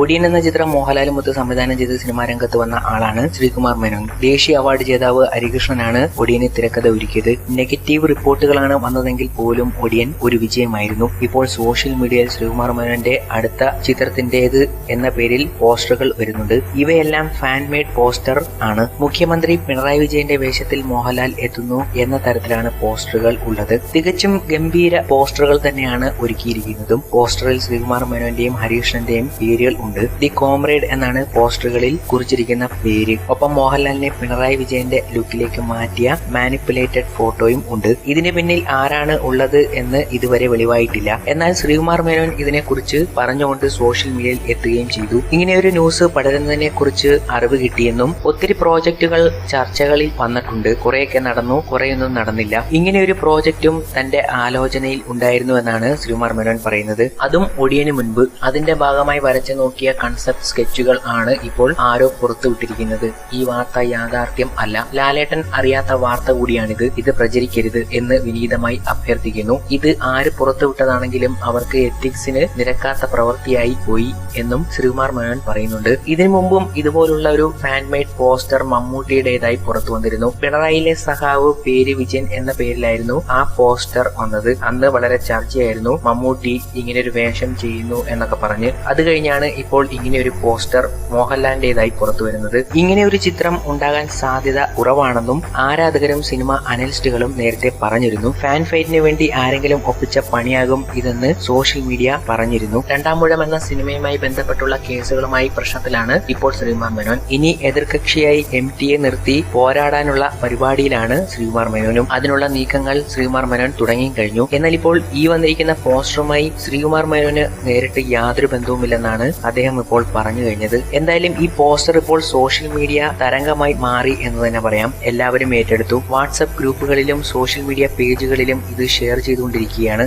ഒടിയൻ എന്ന ചിത്രം മോഹൻലാലും മൊത്തം സംവിധാനം ചെയ്ത് സിനിമാ രംഗത്ത് വന്ന ആളാണ് ശ്രീകുമാർ മേനോൻ. ദേശീയ അവാർഡ് ജേതാവ് ഹരികൃഷ്ണനാണ് ഒടിയന് തിരക്കഥ ഒരുക്കിയത്. നെഗറ്റീവ് റിപ്പോർട്ടുകളാണ് വന്നതെങ്കിൽ പോലും ഒടിയൻ ഒരു വിജയമായിരുന്നു. ഇപ്പോൾ സോഷ്യൽ മീഡിയയിൽ ശ്രീകുമാർ മേനോന്റെ അടുത്ത ചിത്രത്തിന്റേത് എന്ന പേരിൽ പോസ്റ്ററുകൾ വരുന്നുണ്ട്. ഇവയെല്ലാം ഫാൻ മെയ്ഡ് പോസ്റ്റർ ആണ്. മുഖ്യമന്ത്രി പിണറായി വിജയന്റെ വേഷത്തിൽ മോഹൻലാൽ എത്തുന്നു എന്ന തരത്തിലാണ് പോസ്റ്ററുകൾ ഉള്ളത്. തികച്ചും ഗംഭീര പോസ്റ്ററുകൾ തന്നെയാണ് ഒരുക്കിയിരിക്കുന്നതും. പോസ്റ്ററിൽ ശ്രീകുമാർ മേനോന്റെയും ഹരികൃഷ്ണന്റെയും പേരുകൾ ഉണ്ട്. ദി കോംറേഡ് എന്നാണ് പോസ്റ്ററുകളിൽ കുറിച്ചിരിക്കുന്ന പേര്. ഒപ്പം മോഹൻലാലിനെ പിണറായി വിജയന്റെ ലുക്കിലേക്ക് മാറ്റിയ മാനിപ്പുലേറ്റഡ് ഫോട്ടോയും ഉണ്ട്. ഇതിന് പിന്നിൽ ആരാണ് ഉള്ളത് എന്ന് ഇതുവരെ വെളിവായിട്ടില്ല. എന്നാൽ ശ്രീകുമാർ മേനോൻ ഇതിനെക്കുറിച്ച് പറഞ്ഞുകൊണ്ട് സോഷ്യൽ മീഡിയയിൽ എത്തുകയും ചെയ്തു. ഇങ്ങനെ ഒരു ന്യൂസ് പടരുന്നതിനെ കുറിച്ച് അറിവ് കിട്ടിയെന്നും ഒത്തിരി പ്രോജക്റ്റുകൾ ചർച്ചകളിൽ വന്നിട്ടുണ്ട്. കുറെയൊക്കെ നടന്നു കുറെയൊന്നും നടന്നില്ല. ഇങ്ങനെ ഒരു പ്രോജക്റ്റും തന്റെ ആലോചനയിൽ ഉണ്ടായിരുന്നു എന്നാണ് ശ്രീകുമാർ മേനോൻ പറയുന്നത്. അതും ഒടിയന് മുൻപ്. അതിന്റെ ഭാഗമായി വരച്ചു നോക്കിയ കൺസെപ്റ്റ് സ്കെച്ചുകൾ ആണ് ഇപ്പോൾ ആരോ പുറത്തുവിട്ടിരിക്കുന്നത് ഈ വാർത്ത യാഥാർത്ഥ്യം അല്ല. ലാലേട്ടൻ അറിയാത്ത വാർത്ത കൂടിയാണിത്. ഇത് പ്രചരിക്കരുത് എന്ന് വിനീതമായി അഭ്യർത്ഥിക്കുന്നു. ഇത് ആര് പുറത്തുവിട്ടതാണെങ്കിലും അവർക്ക് എത്തിക്സിന് നിരക്കാത്ത പ്രവൃത്തിയായി പോയി എന്നും ശ്രീകുമാർ മേനോൻ പറയുന്നുണ്ട്. ഇതിനു മുമ്പും ഇതുപോലുള്ള ഒരു ഫാൻമെയ്ഡ് പോസ്റ്റർ മമ്മൂട്ടിയുടേതായി പുറത്തു വന്നിരുന്നു. പിണറായിലെ സഹാവ് പേര് വിജയൻ എന്ന പേരിലായിരുന്നു ആ പോസ്റ്റർ വന്നത്. അന്ന് വളരെ ചർച്ചയായിരുന്നു. മമ്മൂട്ടി ഇങ്ങനെ ഒരു വേഷം ചെയ്യുന്നു എന്നൊക്കെ പറഞ്ഞ്. അത് കഴിഞ്ഞാണ് ഇപ്പോൾ ഇങ്ങനെ ഒരു പോസ്റ്റർ മോഹൻലാലിന്റേതായി പുറത്തു വരുന്നത്. ഇങ്ങനെ ഒരു ചിത്രം ഉണ്ടാകാൻ സാധ്യത കുറവാണെന്നും ആരാധകരും സിനിമ അനലിസ്റ്റുകളും നേരത്തെ പറഞ്ഞിരുന്നു. ഫാൻ ഫൈറ്റിന് വേണ്ടി ആരെങ്കിലും ഒപ്പിച്ച പണിയാകും ഇതെന്ന് സോഷ്യൽ മീഡിയ പറഞ്ഞിരുന്നു. രണ്ടാം മുഴം എന്ന സിനിമയുമായി ബന്ധപ്പെട്ടുള്ള കേസുകളുമായി പ്രശ്നത്തിലാണ് ഇപ്പോൾ ശ്രീകുമാർ മേനോൻ. ഇനി എതിർകക്ഷിയായി എം ടിയെ നിർത്തി പോരാടാനുള്ള പരിപാടിയിലാണ് ശ്രീകുമാർ മേനോനും. അതിനുള്ള നീക്കങ്ങൾ ശ്രീകുമാർ മേനോൻ തുടങ്ങി കഴിഞ്ഞു. എന്നാൽ ഇപ്പോൾ ഈ വന്നിരിക്കുന്ന പോസ്റ്ററുമായി ശ്രീകുമാർ മേനോന് നേരിട്ട് യാതൊരു ബന്ധവുമില്ലെന്നാണ് അദ്ദേഹം ഇപ്പോൾ പറഞ്ഞു കഴിഞ്ഞത്. എന്തായാലും ഈ പോസ്റ്റർ ഇപ്പോൾ സോഷ്യൽ മീഡിയ തരംഗമായി മാറി എന്ന് തന്നെ പറയാം. എല്ലാവരും ഏറ്റെടുത്തു. വാട്സപ്പ് ഗ്രൂപ്പുകളിലും സോഷ്യൽ മീഡിയ പേജുകളിലും ഇത് ഷെയർ ചെയ്തുകൊണ്ടിരിക്കുകയാണ്.